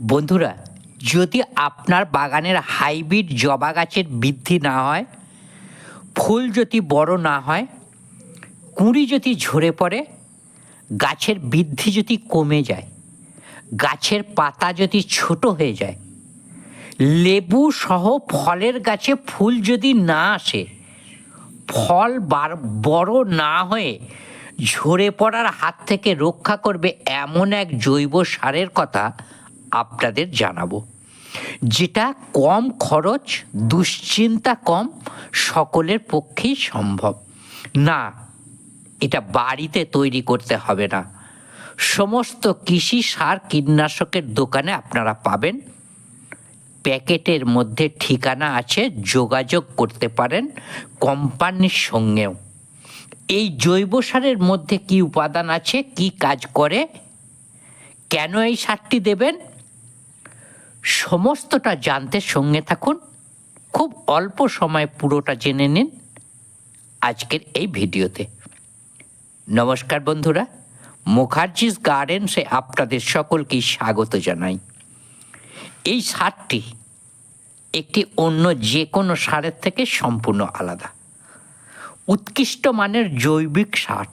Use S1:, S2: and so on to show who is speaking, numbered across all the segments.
S1: বন্ধুরা, যদি আপনার বাগানের হাইব্রিড জবা গাছের বৃদ্ধি না হয়, ফুল যদি বড় না হয়, কুঁড়ি যদি ঝরে পড়ে, গাছের বৃদ্ধি যদি কমে যায়, গাছের পাতা যদি ছোট হয়ে যায়, লেবু সহ ফলের গাছে ফুল যদি না আসে, ফল বার বড় না হয়ে ঝরে পড়ার হাত থেকে রক্ষা করবে এমন এক জৈব সারের কথা আপনাদের জানাব। যেটা কম খরচ, দুশ্চিন্তা কম, সকলের পক্ষেই সম্ভব। না, এটা বাড়িতে তৈরি করতে হবে না। সমস্ত কৃষি সার কীটনাশকের দোকানে আপনারা পাবেন। প্যাকেটের মধ্যে ঠিকানা আছে, যোগাযোগ করতে পারেন কোম্পানির সঙ্গেও। এই জৈব সারের মধ্যে কি উপাদান আছে, কি কাজ করে, কেন এই সারটি দেবেন সমস্তটা জানতে সঙ্গে থাকুন। খুব অল্প সময় পুরোটা জেনে নিন আজকের এই ভিডিওতে। নমস্কার বন্ধুরা মুখার্জিস গার্ডেন্সে আপনাদের সকলকেই স্বাগত জানাই। এই সারটি একটি অন্য যে কোনো সারের থেকে সম্পূর্ণ আলাদা। উৎকৃষ্ট মানের জৈবিক সার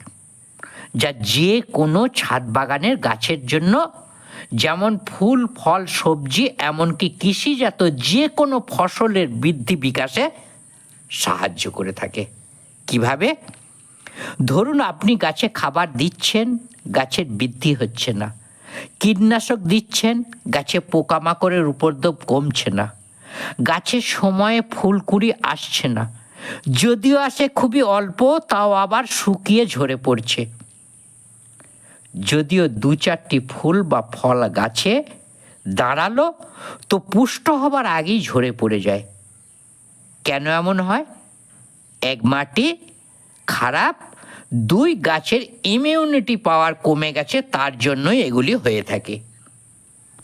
S1: যা যে কোনো ছাদ বাগানের গাছের জন্য যেমন ফুল, ফল, সবজি, এমনকি কৃষিজাত যে কোনো ফসলের বৃদ্ধি বিকাশে সাহায্য করে থাকে। কীভাবে? ধরুন আপনি গাছে খাবার দিচ্ছেন, গাছের বৃদ্ধি হচ্ছে না। কীটনাশক দিচ্ছেন, গাছে পোকামাকড়ের উপদ্রব কমছে না। গাছের সময়ে ফুলকুড়ি আসছে না। যদিও আসে খুবই অল্প, তাও আবার শুকিয়ে ঝরে পড়ছে। যদিও দু চারটি ফুল বা ফল গাছে দাঁড়াল, তো পুষ্ট হবার আগেই ঝরে পড়ে যায়। কেন এমন হয়? এক মাটি খারাপ, দুই গাছের ইমিউনিটি পাওয়ার কমে গেছে, তার জন্যই এগুলি হয়ে থাকে।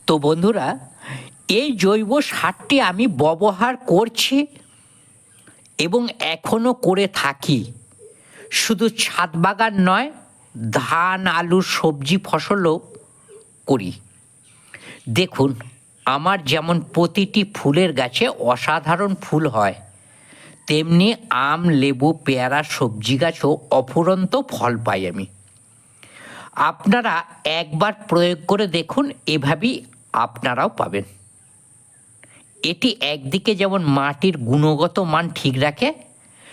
S1: তো বন্ধুরা, এই জৈব সারটি আমি ব্যবহার করছি এবং এখনও করে থাকি। শুধু ছাদ বাগান নয় ধান, আলু, সবজি ফসলও করি। দেখুন, আমার যেমন প্রতিটি ফুলের গাছে অসাধারণ ফুল হয়, তেমনি আম, লেবু, পেয়ারা, সবজি গাছও অফুরন্ত ফল পাই আমি। আপনারা একবার প্রয়োগ করে দেখুন, এভাবেই আপনারাও পাবেন। এটি একদিকে যেমন মাটির গুণগত মান ঠিক রাখে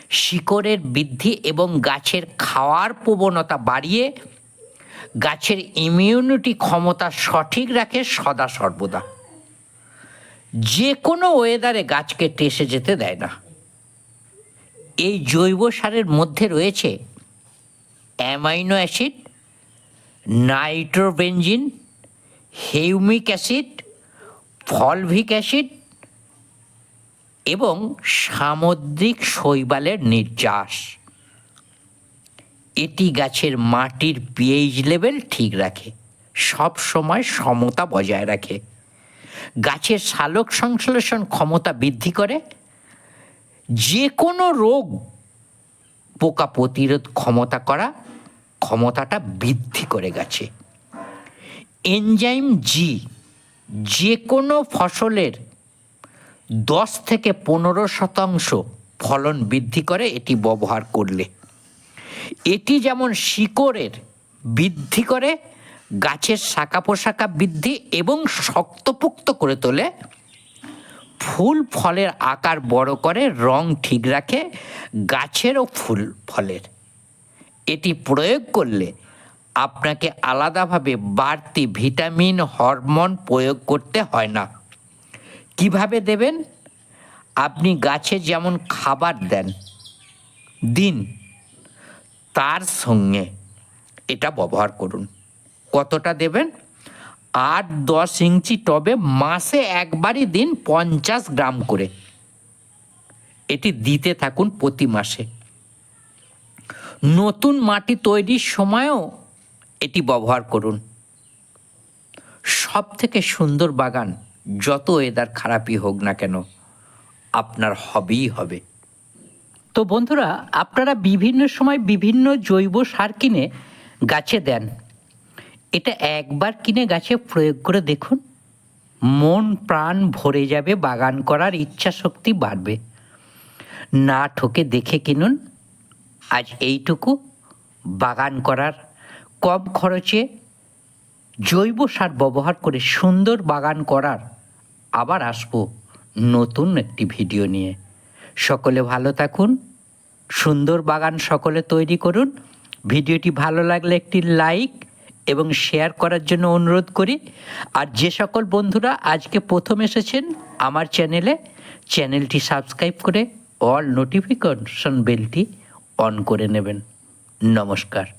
S1: শিকড়ের বৃদ্ধি এবং গাছের খাওয়ার প্রবণতা বাড়িয়ে গাছের ইমিউনিটি ক্ষমতা সঠিক রাখে সদা সর্বদা। যে কোনো ওয়েদারে গাছকে টেসে যেতে দেয় না। এই জৈব সারের মধ্যে রয়েছে amino acid nitrobenzene humic acid fulvic acid এবং সামুদ্রিক শৈবালের নির্যাস। এটি গাছের মাটির পিএইচ লেভেল ঠিক রাখে, সব সময় সমতা বজায় রাখে। গাছের সালোক সংশ্লেষণ ক্ষমতা বৃদ্ধি করে। যে কোনো রোগ পোকা প্রতিরোধ ক্ষমতা করা ক্ষমতাটা বৃদ্ধি করে গেছে। এনজাইম জি যে কোনো ফসলের দশ থেকে পনেরো শতাংশ ফলন বৃদ্ধি করে এটি ব্যবহার করলে। এটি যেমন শিকড়ের বৃদ্ধি করে, গাছের শাখা পোশাকা বৃদ্ধি এবং শক্তপোক্ত করে তোলে, ফুল ফলের আকার বড় করে, রং ঠিক রাখে, গাছেরও ফুল ফলের। এটি প্রয়োগ করলে আপনাকে আলাদাভাবে বাড়তি ভিটামিন, হরমোন প্রয়োগ করতে হয় না। কীভাবে দেবেন? আপনি গাছে যেমন খাবার দেন, দিন তার সঙ্গে এটা ব্যবহার করুন। কতটা দেবেন? আট দশ ইঞ্চি টবে মাসে একবারই দিন পঞ্চাশ গ্রাম করে। এটি দিতে থাকুন প্রতি মাসে। নতুন মাটি তৈরির সময়ও এটি ব্যবহার করুন। সব থেকে সুন্দর বাগান যত ওয়েদার খারাপই হোক না কেন, আপনার হবেই হবে। তো বন্ধুরা, আপনারা বিভিন্ন সময় বিভিন্ন জৈব সার কিনে গাছে দেন। এটা একবার কিনে গাছে প্রয়োগ করে দেখুন, মন প্রাণ ভরে যাবে, বাগান করার ইচ্ছা শক্তি বাড়বে। না ঠকে দেখে কিনুন, আজ এইটুকু। বাগান করার কম খরচে জৈব সার ব্যবহার করে সুন্দর বাগান করার আবার আসব নতুন একটি ভিডিও নিয়ে। সকলে ভালো থাকুন, সুন্দর বাগান সকলে তৈরি করুন। ভিডিওটি ভালো লাগলে একটি লাইক এবং শেয়ার করার জন্য অনুরোধ করি। আর যে সকল বন্ধুরা আজকে প্রথম এসেছেন আমার চ্যানেলে, চ্যানেলটি সাবস্ক্রাইব করে অল নোটিফিকেশন বেলটি অন করে নেবেন। নমস্কার।